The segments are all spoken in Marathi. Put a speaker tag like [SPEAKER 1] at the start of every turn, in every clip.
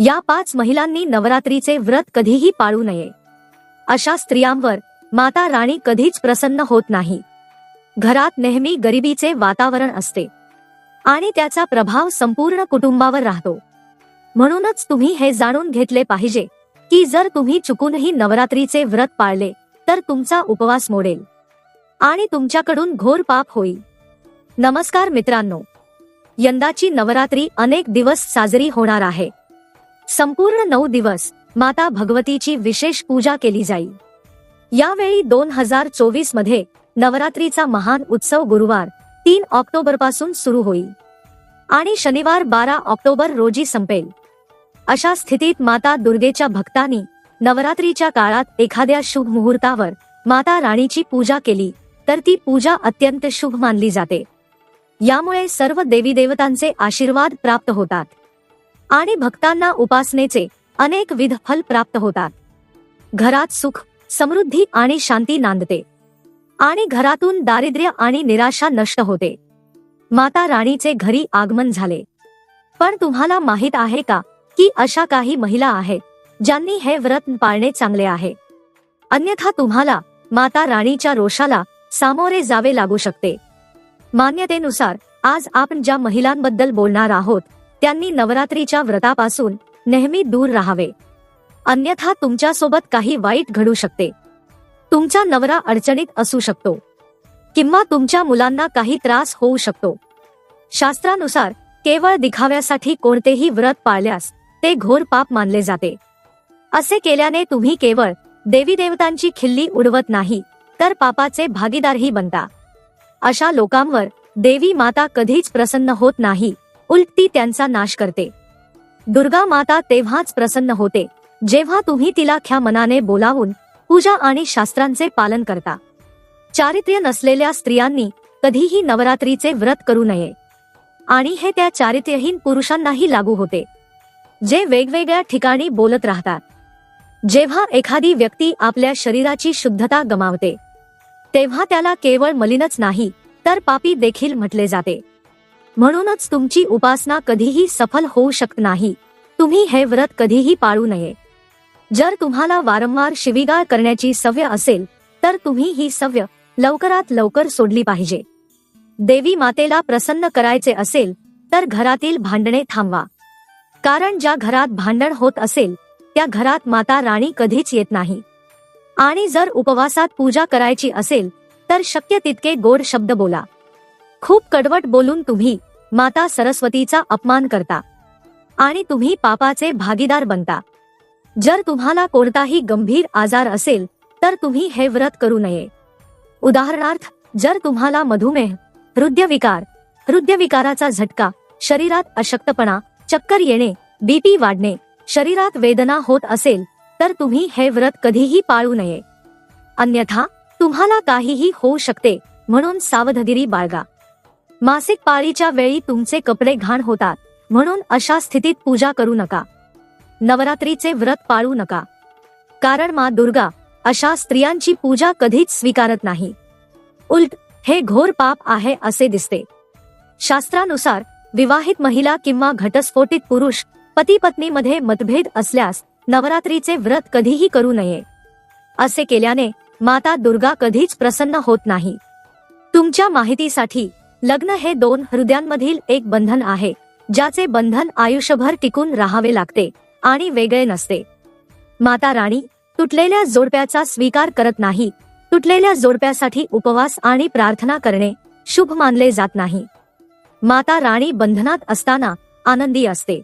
[SPEAKER 1] या पाच महिलांनी नवरात्रीचे व्रत कधीही पाळू नये. अशा स्त्रियांवर माता राणी कधीच प्रसन्न होत नाही. घरात नेहमी गरिबीचे वातावरण असते. आणि त्याचा प्रभाव संपूर्ण कुटुंबावर राहतो. म्हणूनच तुम्ही हे जाणून घेतले पाहिजे की जर तुम्ही चुकूनही नवरात्रीचे व्रत पाळले तर तुमचा उपवास मोडेल. आणि तुमच्याकडून घोर पाप होईल. नमस्कार मित्रांनो. यंदाची नवरात्री अनेक दिवस साजरी होणार आहे. संपूर्ण नऊ दिवस माता भगवतीची विशेष पूजा केली जाईल. यावेळी दोन हजार चोवीसमध्ये नवरात्रीचा महान उत्सव गुरुवार तीन ऑक्टोबरपासून सुरू होईल. आणि शनिवार बारा ऑक्टोबर रोजी संपेल. अशा स्थितीत माता दुर्गेच्या भक्तांनी नवरात्रीच्या काळात एखाद्या शुभ मुहूर्तावर माता राणीची पूजा केली तर ती पूजा अत्यंत शुभ मानली जाते. यामुळे सर्व देवी देवतांचे आशीर्वाद प्राप्त होतात. आणि भक्तांना उपासनेचे अनेक विध फल प्राप्त होतात. घरात सुख समृद्धी आणि शांती नांदते. आणि घरातून दारिद्र्य आणि निराशा नष्ट होते. माता राणीचे घरी आगमन झाले. पण तुम्हाला माहीत आहे का की अशा काही महिला आहेत ज्यांनी हे व्रत पाळणे चांगले आहे. अन्यथा तुम्हाला माता राणीच्या रोषाला सामोरे जावे लागू शकते. मान्यतेनुसार आज आपण ज्या महिलांबद्दल बोलणार आहोत त्यांनी नवरात्रीच्या व्रतापासून नेहमी दूर राहावे. अन्यथा तुमच्यासोबत काही वाईट घडू शकते. तुमचा नवरा अडचणीत असू शकतो. किंवा तुमच्या मुलांना काही त्रास होऊ शकतो. शास्त्रानुसार केवळ दिखाव्यासाठी कोणतेही व्रत पाळल्यास ते घोर पाप मानले जाते. असे केल्याने तुम्ही केवळ देवी देवतांची खिल्ली उडवत नाही तर पापाचे भागीदारही बनता. अशा लोकांवर देवी माता कधीच प्रसन्न होत नाही. उलट ती त्यांचा नाश करते. दुर्गा माता तेव्हाच प्रसन्न होते जेव्हा तुम्ही तिला ख्या मनाने बोलावून पूजा आणि शास्त्रांचे पालन करता. चारित्र्य नसलेल्या स्त्रियांनी कधीही नवरात्रीचे व्रत करू नये. आणि हे त्या चारित्र्यहीन पुरुषांनाही लागू होते जे वेगवेगळ्या ठिकाणी बोलत राहतात. जेव्हा एखादी व्यक्ती आपल्या शरीराची शुद्धता गमावते तेव्हा त्याला केवळ मलिनच नाही तर पापी देखील म्हटले जाते. म्हणूनच तुमची उपासना कधीही सफल होऊ शकत नाही. तुम्ही हे व्रत कधीही पाळू नये. जर तुम्हाला वारंवार शिवीगाळ करण्याची सवय असेल तर तुम्ही ही सवय लवकरात लवकर सोडली पाहिजे. देवी मातेला प्रसन्न करायचे असेल तर घरातील भांडणे थांबवा. कारण ज्या घरात भांडण होत असेल त्या घरात माता राणी कधीच येत नाही. आणि जर उपवासात पूजा करायची असेल तर शक्य तितके गोड शब्द बोला. खूप कडवट बोलून तुम्ही माता सरस्वतीचा अपमान करता. आणि तुम्ही पापाचे भागीदार बनता. जर तुम्हाला कोणताही गंभीर आजार असेल तर तुम्ही हे व्रत करू नये. उदाहरणार्थ जर तुम्हाला मधुमेह हृदयविकार हृदयविकाराचा झटका शरीरात अशक्तपणा चक्कर येणे बीपी वाढणे शरीरात वेदना होत असेल तर तुम्ही हे व्रत कधीही पाळू नये. अन्यथा तुम्हाला काहीही होऊ शकते म्हणून सावधगिरी बाळगा. मासिक पाळीच्या वेळी तुमचे कपडे घाण होतात म्हणून अशा स्थितीत पूजा करू नका. नवरात्रीचे व्रत पाळू नका. कारण मा दुर्गा अशा स्त्रियांची पूजा कधीच स्वीकारत नाही. उलट हे घोर पाप आहे असे दिसते. शास्त्रानुसार विवाहित महिला किंवा घटस्फोटित पुरुष पती पत्नीमध्ये मतभेद असल्यास नवरात्रीचे व्रत कधीही करू नये. असे केल्याने माता दुर्गा कधीच प्रसन्न होत नाही. तुमच्या माहितीसाठी लग्न हे दोन हृदयांमधील एक बंधन आहे ज्याचे बंधन आयुष्यभर टिकून राहावे लागते आणि वेगळे नसते. माता राणी तुटलेल्या जोडप्याचा स्वीकार करत नाही. तुटलेल्या जोडप्यासाठी उपवास आणि प्रार्थना करणे शुभ मानले जात नाही. माता राणी बंधनात असताना आनंदी असते.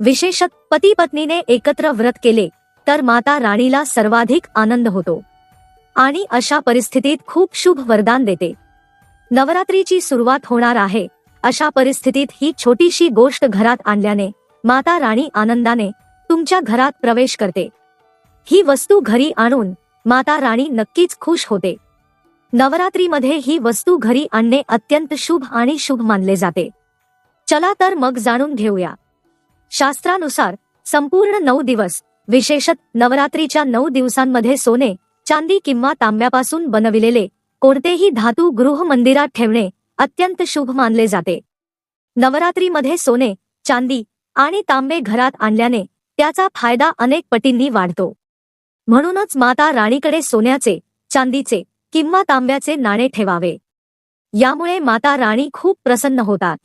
[SPEAKER 1] विशेषत पती पत्नीने एकत्र व्रत केले तर माता राणीला सर्वाधिक आनंद होतो आणि अशा परिस्थितीत खूप शुभ वरदान देते. नवरात्रीची सुरुवात होणार आहे. अशा परिस्थितीत ही छोटीशी गोष्ट घरात आणल्याने माता राणी आनंदाने तुमच्या घरात प्रवेश करते. ही वस्तू घरी आणून माता राणी नक्कीच खुश होते. नवरात्रीमध्ये ही वस्तू घरी आणणे अत्यंत शुभ आणि शुभ मानले जाते. चला तर मग जाणून घेऊया. शास्त्रानुसार संपूर्ण नऊ दिवस विशेषत नवरात्रीच्या नऊ दिवसांमध्ये सोने चांदी किंवा तांब्यापासून बनविलेले कोणतेही धातू गृह मंदिरात ठेवणे अत्यंत शुभ मानले जाते. नवरात्रीमध्ये सोने चांदी आणि तांबे घरात आणल्याने त्याचा फायदा अनेक पटींनी वाढतो. म्हणूनच माता राणीकडे सोन्याचे चांदीचे किंवा तांब्याचे नाणे ठेवावे. यामुळे माता राणी खूप प्रसन्न होतात.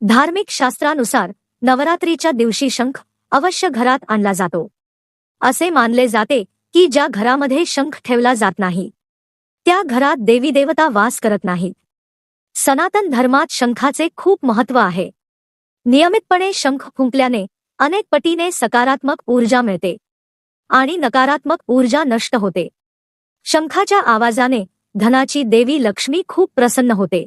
[SPEAKER 1] धार्मिक शास्त्रानुसार नवरात्रीच्या दिवशी शंख अवश्य घरात आणला जातो. असे मानले जाते की ज्या घरामध्ये शंख ठेवला जात नाही. त्या घरात देवी देवता वास करत नाहीत सनातन धर्मात शंखाचे खूप महत्त्व आहे. नियमितपणे शंख फुंकल्याने अनेक पटीने सकारात्मक ऊर्जा मिळते. आणि नकारात्मक ऊर्जा नष्ट होते. शंखाच्या आवाजाने धनाची देवी लक्ष्मी खूप प्रसन्न होते.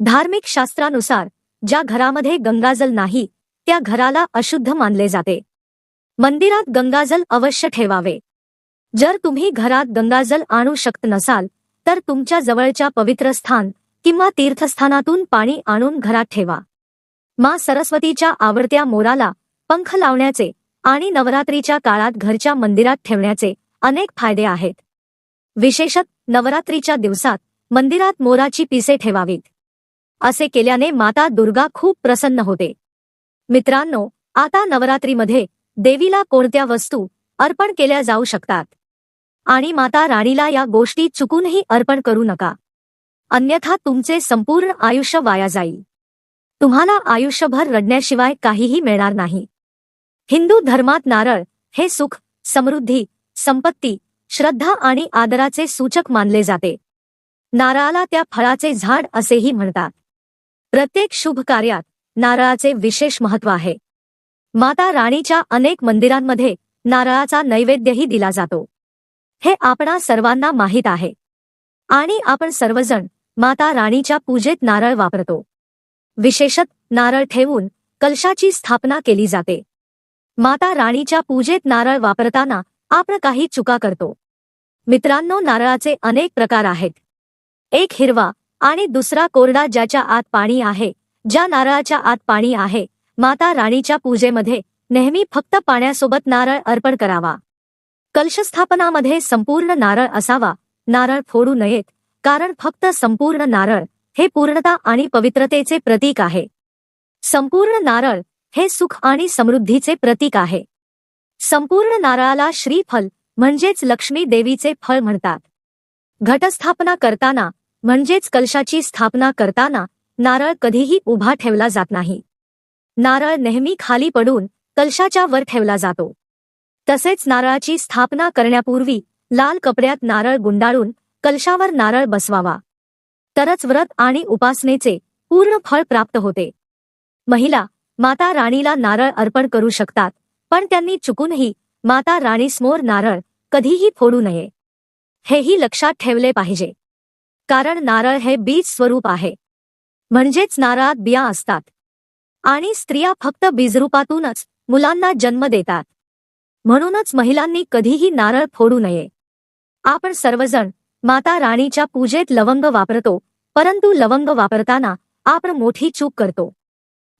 [SPEAKER 1] धार्मिक शास्त्रानुसार ज्या घरामध्ये गंगाजल नाही त्या घराला अशुद्ध मानले जाते. मंदिरात गंगाजल अवश्य ठेवावे. जर तुम्ही घरात गंगाजल आणू शकत नसाल तर तुमच्या जवळच्या पवित्र स्थान किंवा तीर्थस्थानातून पाणी आणून घरात ठेवा. मा सरस्वतीच्या आवडत्या मोराला पंख लावण्याचे आणि नवरात्रीच्या काळात घरच्या मंदिरात ठेवण्याचे अनेक फायदे आहेत. विशेषत नवरात्रीच्या दिवसात मंदिरात मोराची पिसे ठेवावीत. असे केल्याने माता दुर्गा खूप प्रसन्न होते. मित्रांनो आता नवरात्रीमध्ये देवीला कोणत्या वस्तू अर्पण केल्या जाऊ शकतात? आणि माता राणीला या गोष्टी चुकूनही अर्पण करू नका. अन्यथा तुमचे संपूर्ण आयुष्य वाया जाईल. तुम्हाला आयुष्यभर रडण्याशिवाय काहीही मिळणार नाही. हिंदू धर्मात नारळ हे सुख समृद्धी संपत्ती श्रद्धा आणि आदराचे सूचक मानले जाते. नारळाला त्या फळाचे झाड असेही म्हणतात. प्रत्येक शुभ कार्यात नारळाचे विशेष महत्त्व आहे. माता राणीच्या अनेक मंदिरांमध्ये नारळाचा नैवेद्यही दिला जातो. हे आपणा सर्वांना माहीत आहे. आणि आपण सर्वजण माता राणीच्या पूजेत नारळ वापरतो. विशेषत नारळ ठेवून कलशाची स्थापना केली जाते. माता राणीच्या पूजेत नारळ वापरताना आपण काही चुका करतो. मित्रांनो नारळाचे अनेक प्रकार आहेत. एक हिरवा आणि दुसरा कोरडा ज्याच्या आत पाणी आहे ज्या नारळाच्या आत पाणी आहे माता राणीच्या पूजेमध्ये नेहमी फक्त पाण्यासोबत नारळ अर्पण करावा. कलशस्थापनामध्ये संपूर्ण नारळ असावा. नारळ फोडू नयेत कारण फक्त संपूर्ण नारळ हे पूर्णता आणि पवित्रतेचे प्रतीक आहे. संपूर्ण नारळ हे सुख आणि समृद्धीचे प्रतीक आहे. संपूर्ण नारळाला श्रीफल म्हणजेच लक्ष्मी देवीचे फळ म्हणतात. घटस्थापना करताना म्हणजेच कलशाची स्थापना करताना नारळ कधीही उभा ठेवला जात नाही. नारळ नेहमी खाली पडून कलशाच्या वर ठेवला जातो. तसेच नारळाची स्थापना करण्यापूर्वी लाल कपड्यात नारळ गुंडाळून कलशावर नारळ बसवावा. तरच व्रत आणि उपासनेचे पूर्ण फळ प्राप्त होते. महिला माता राणीला नारळ अर्पण करू शकतात पण त्यांनी चुकूनही माता राणीसमोर नारळ कधीही फोडू नये. हेही लक्षात ठेवले पाहिजे. कारण नारळ हे बीज स्वरूप आहे. म्हणजेच नारळात बिया असतात. आणि स्त्रिया फक्त बीजरूपातूनच मुलांना जन्म देतात. म्हणूनच महिलांनी कधीही नारळ फोडू नये. आपण सर्वजण माता राणीच्या पूजेत लवंग वापरतो परंतु लवंग वापरताना आपण मोठी चूक करतो.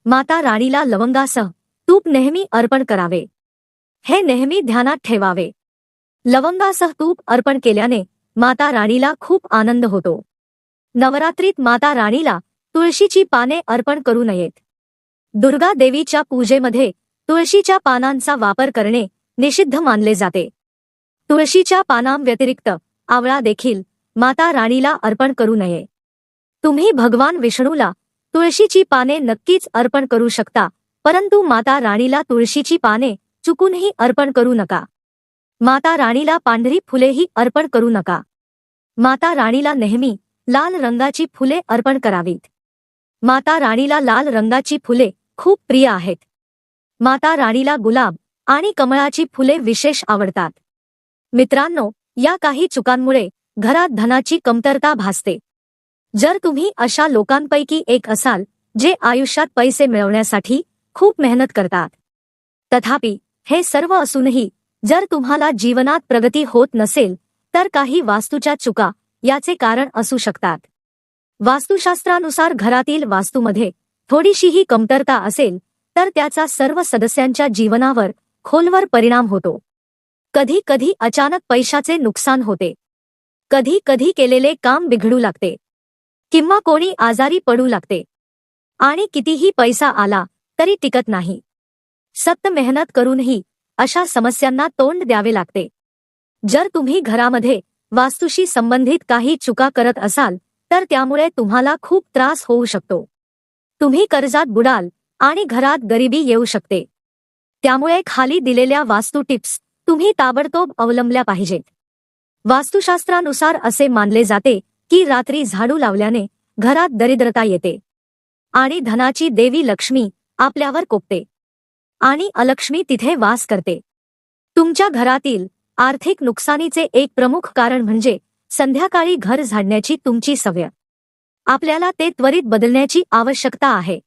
[SPEAKER 1] माता राणीला लवंगासह तूप नेहमी अर्पण करावे. हे नेहमी ध्यानात ठेवावे. लवंगासह तूप अर्पण केल्याने माता राणीला खूप आनंद होतो. नवरात्रीत माता राणीला तुळशीची पाने अर्पण करू नयेत. दुर्गा देवीच्या पूजेमध्ये तुळशीच्या पानांचा वापर करणे निषिद्ध मानले जाते. तुळशीच्या पानांव्यतिरिक्त आवळा देखील माता राणीला अर्पण करू नये. तुम्ही भगवान विष्णूला तुळशीची पाने नक्कीच अर्पण करू शकता परंतु माता राणीला तुळशीची पाने चुकूनही अर्पण करू नका. माता राणीला पांढरी फुलेही अर्पण करू नका. माता राणीला नेहमी लाल रंगाची फुले अर्पण करावीत. माता राणीला लाल रंगाची फुले खूप प्रिय आहेत. माता राणीला गुलाब आणि कमळाची फुले विशेष आवडतात. मित्रांनो या काही चुकांमुळे घरात धनाची कमतरता भासते. जर तुम्ही अशा लोकांपैकी एक असाल जे आयुष्यात पैसे मिळवण्यासाठी खूप मेहनत करतात. तथापि हे सर्व असूनही जर तुम्हाला जीवनात प्रगती होत नसेल तर काही वास्तूच्या चुका याचे कारण असू शकतात. वास्तुशास्त्रानुसार घरातील वास्तूमध्ये थोडीशीही कमतरता असेल तर त्याचा सर्व सदस्यांच्या जीवनावर खोलवर परिणाम होतो. कधी कधी अचानक पैशाचे नुकसान होते. कधी कधी केलेले काम बिघडू लागते. किंवा कोणी आजारी पडू लागते. आणि कितीही पैसा आला तरी टिकत नाही. सक्त मेहनत करूनही अशा समस्यांना तोंड द्यावे लागते. जर तुम्ही घरामध्ये वास्तूशी संबंधित काही चुका करत असाल तर त्यामुळे तुम्हाला खूप त्रास होऊ शकतो. तुम्ही कर्जात बुडाल आणि घरात गरिबी येऊ शकते. त्यामुळे खाली दिलेल्या वास्तू टिप्स तुम्ही ताबडतोब अवलंबल्या पाहिजेत. वास्तुशास्त्रानुसार असे मानले जाते की रात्री झाडू लावल्याने घरात दरिद्रता येते. आणि धनाची देवी लक्ष्मी आपल्यावर कोपते. आणि अलक्ष्मी तिथे वास करते. तुमच्या घरातील आर्थिक नुकसानीचे एक प्रमुख कारण म्हणजे संध्याकाळी घर झाडण्याची तुमची सवय. आपल्याला ते त्वरित बदलण्याची आवश्यकता आहे.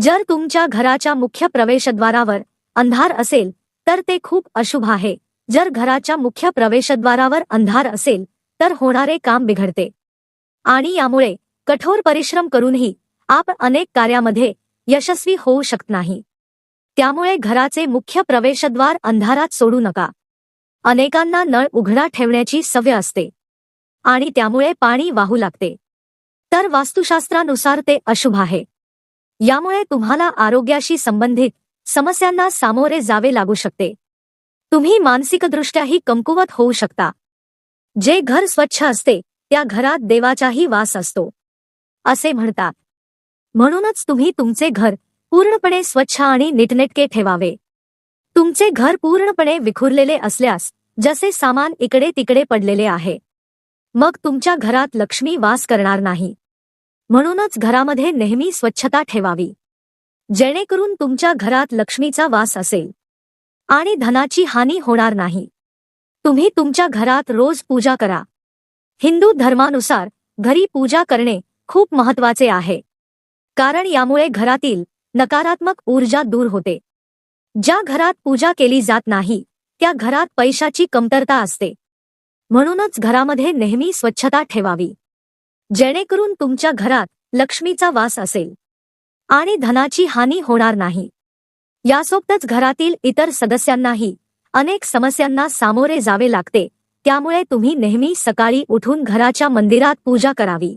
[SPEAKER 1] जर तुमच्या घराच्या मुख्य प्रवेशद्वारावर अंधार असेल तर ते खूप अशुभ आहे. जर घराच्या मुख्य प्रवेशद्वारावर अंधार असेल तर होणारे काम बिघडते. आणि यामुळे कठोर परिश्रम करूनही आपण अनेक कार्यामध्ये यशस्वी होऊ शकत नाही. त्यामुळे घराचे मुख्य प्रवेशद्वार अंधारात सोडू नका. अनेकांना नळ उघडा ठेवण्याची सवय असते. आणि त्यामुळे पाणी वाहू लागते. तर वास्तुशास्त्रानुसार ते अशुभ आहे. यामुळे तुम्हाला आरोग्याशी संबंधित समस्यांना सामोरे जावे लागू शकते. तुम्ही मानसिकदृष्ट्याही कमकुवत होऊ शकता. जे घर स्वच्छ असते त्या घरात देवाचाही वास असतो. असे म्हणतात. म्हणूनच तुम्ही तुमचे घर पूर्णपणे स्वच्छ आणि नीटनेटके ठेवावे. तुमचे घर पूर्णपणे विखुरलेले असल्यास जसे सामान इकडे तिकडे पडलेले आहे. मग तुमच्या घरात लक्ष्मी वास करणार नाही. म्हणूनच घरामध्ये नेहमी स्वच्छता ठेवावी. जेणेकरून तुमच्या घरात लक्ष्मीचा वास असेल. आणि धनाची हानी होणार नाही. तुम्ही तुमच्या घरात रोज पूजा करा. हिंदू धर्मानुसार घरी पूजा करणे खूप महत्त्वाचे आहे. कारण यामुळे घरातील नकारात्मक ऊर्जा दूर होते. ज्या घरात पूजा केली जात नाही त्या घरात पैशाची कमतरता असते. म्हणूनच घरामध्ये नेहमी स्वच्छता ठेवावी. जेणेकरून तुमच्या घरात लक्ष्मीचा वास असेल. आणि धनाची हानी होणार नाही. यासोबतच घरातील इतर सदस्यांनाही अनेक समस्यांना सामोरे जावे लागते. त्यामुळे तुम्ही नेहमी सकाळी उठून घराच्या मंदिरात पूजा करावी.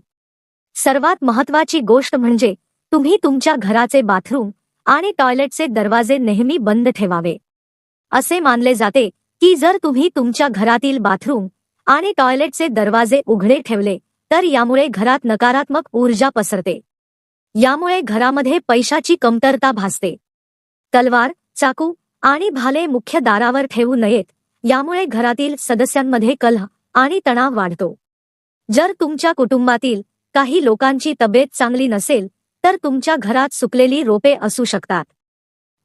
[SPEAKER 1] सर्वात महत्वाची गोष्ट म्हणजे तुम्ही तुमच्या घराचे बाथरूम आणि टॉयलेटचे दरवाजे नेहमी बंद ठेवावे. असे मानले जाते की जर तुम्ही तुमच्या घरातील बाथरूम आणि टॉयलेटचे दरवाजे उघडे ठेवले तर यामुळे घरात नकारात्मक ऊर्जा पसरते. यामुळे घरामध्ये पैशाची कमतरता भासते. तलवार चाकू आणि भाले मुख्य दारावर ठेवू नयेत यामुळे घरातील सदस्यांमध्ये कलह आणि तणाव वाढतो. जर तुमच्या कुटुंबातील काही लोकांची तब्येत चांगली नसेल तर तुमच्या घरात सुकलेली रोपे असू शकतात.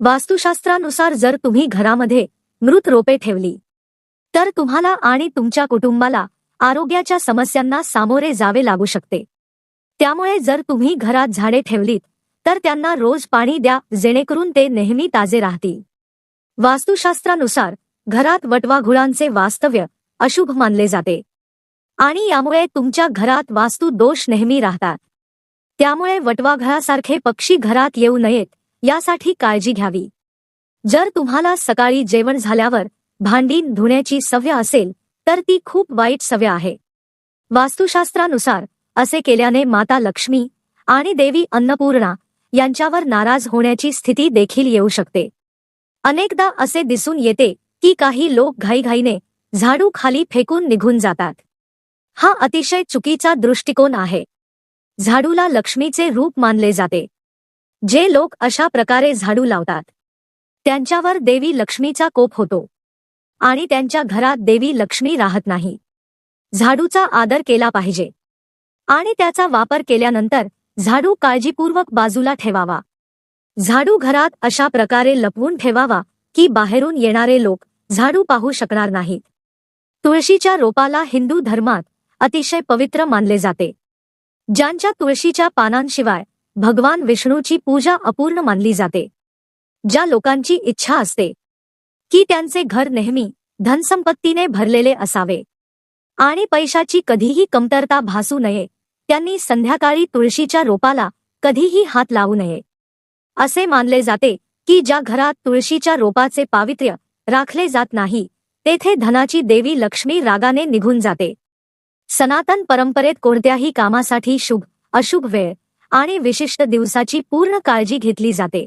[SPEAKER 1] वास्तुशास्त्रानुसार जर तुम्ही घरामध्ये मृत रोपे ठेवली तर तुम्हाला आणि तुमच्या कुटुंबाला आरोग्याच्या समस्यांना सामोरे जावे लागू शकते. त्यामुळे जर तुम्ही घरात झाडे ठेवलीत तर त्यांना रोज पाणी द्या जेणेकरून ते नेहमी ताजे राहतील. वास्तुशास्त्रानुसार घरात वटवाघुळांचे वास्तव्य अशुभ मानले जाते. आणि यामुळे तुमच्या घरात वास्तू दोष नेहमी राहतात. त्यामुळे वटवाघळासारखे पक्षी घरात येऊ नयेत यासाठी काळजी घ्यावी. जर तुम्हाला सकाळी जेवण झाल्यावर भांडी धुण्याची सवय असेल तर ती खूप वाईट सवय आहे. वास्तुशास्त्रानुसार असे केल्याने माता लक्ष्मी आणि देवी अन्नपूर्णा यांच्यावर नाराज होण्याची स्थिती देखील येऊ शकते. अनेकदा असे दिसून येते की काही लोक घाईघाईने झाडू खाली फेकून निघून जातात. हा अतिशय चुकीचा दृष्टिकोन आहे. झाडूला लक्ष्मीचे रूप मानले जाते. जे लोक अशा प्रकारे झाडू लावतात. त्यांच्यावर देवी लक्ष्मीचा कोप होतो. आणि त्यांच्या घरात देवी लक्ष्मी राहत नाही. झाडूचा आदर केला पाहिजे. आणि त्याचा वापर केल्यानंतर झाडू काळजीपूर्वक बाजूला ठेवावा. झाडू घरात अशा प्रकारे लपवून ठेवावा की बाहेरून येणारे लोक झाडू पाहू शकणार नाहीत. तुळशीच्या रोपाला हिंदू धर्मात अतिशय पवित्र मानले जाते. ज्यांच्या तुळशीच्या पानांशिवाय भगवान विष्णूची पूजा अपूर्ण मानली जाते. ज्या लोकांची इच्छा असते की त्यांचे घर नेहमी धनसंपत्तीने भरलेले असावे. आणि पैशाची कधीही कमतरता भासू नये त्यांनी संध्याकाळी तुळशीच्या रोपाला कधीही हात लावू नये. असे मानले जाते की ज्या घरात तुळशीच्या रोपाचे पावित्र्य राखले जात नाही तेथे धनाची देवी लक्ष्मी रागाने निघून जाते. सनातन परंपरेत कोणत्याही कामासाठी शुभ अशुभ वेळ आणि विशिष्ट दिवसाची पूर्ण काळजी घेतली जाते.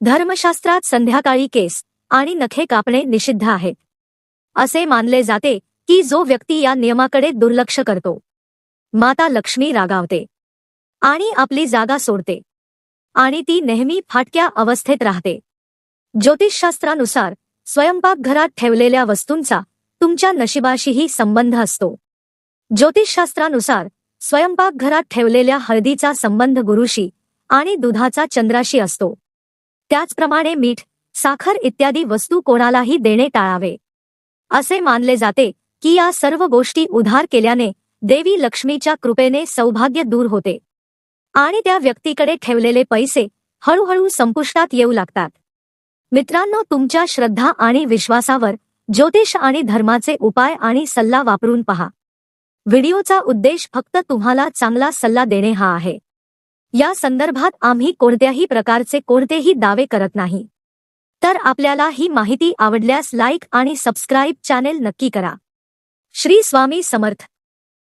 [SPEAKER 1] धर्मशास्त्रात संध्याकाळी केस आणि नखे कापणे निषिद्ध आहे. असे मानले जाते की जो व्यक्ती या नियमाकडे दुर्लक्ष करतो माता लक्ष्मी रागावते. आणि आपली जागा सोडते. आणि ती नेहमी फाटक्या अवस्थेत राहते. ज्योतिषशास्त्रानुसार स्वयंपाकघरात ठेवलेल्या वस्तूंचा तुमच्या नशिबाशीही संबंध असतो. ज्योतिषशास्त्रानुसार स्वयंपाकघरात ठेवलेल्या हळदीचा संबंध गुरुशी आणि दुधाचा चंद्राशी असतो. त्याचप्रमाणे मीठ साखर इत्यादी वस्तू कोणालाही देणे टाळावे. असे मानले जाते की या सर्व गोष्टी उधार केल्याने देवी लक्ष्मीच्या कृपेने सौभाग्य दूर होते. आणि त्या व्यक्तीकडे ठेवलेले पैसे हळूहळू संपुष्टात येऊ लागतात. मित्रांनो तुमच्या श्रद्धा आणि विश्वासावर ज्योतिष आणि धर्माचे उपाय आणि सल्ला वापरून पहा. व्हिडिओचा उद्देश फक्त तुम्हाला चांगला सल्ला देणे हा आहे. या संदर्भात आम्ही कोणत्याही प्रकारचे कोणतेही दावे करत नाही. तर आपल्याला ही माहिती आवडल्यास लाईक आणि सबस्क्राईब चॅनेल नक्की करा. श्री स्वामी समर्थ.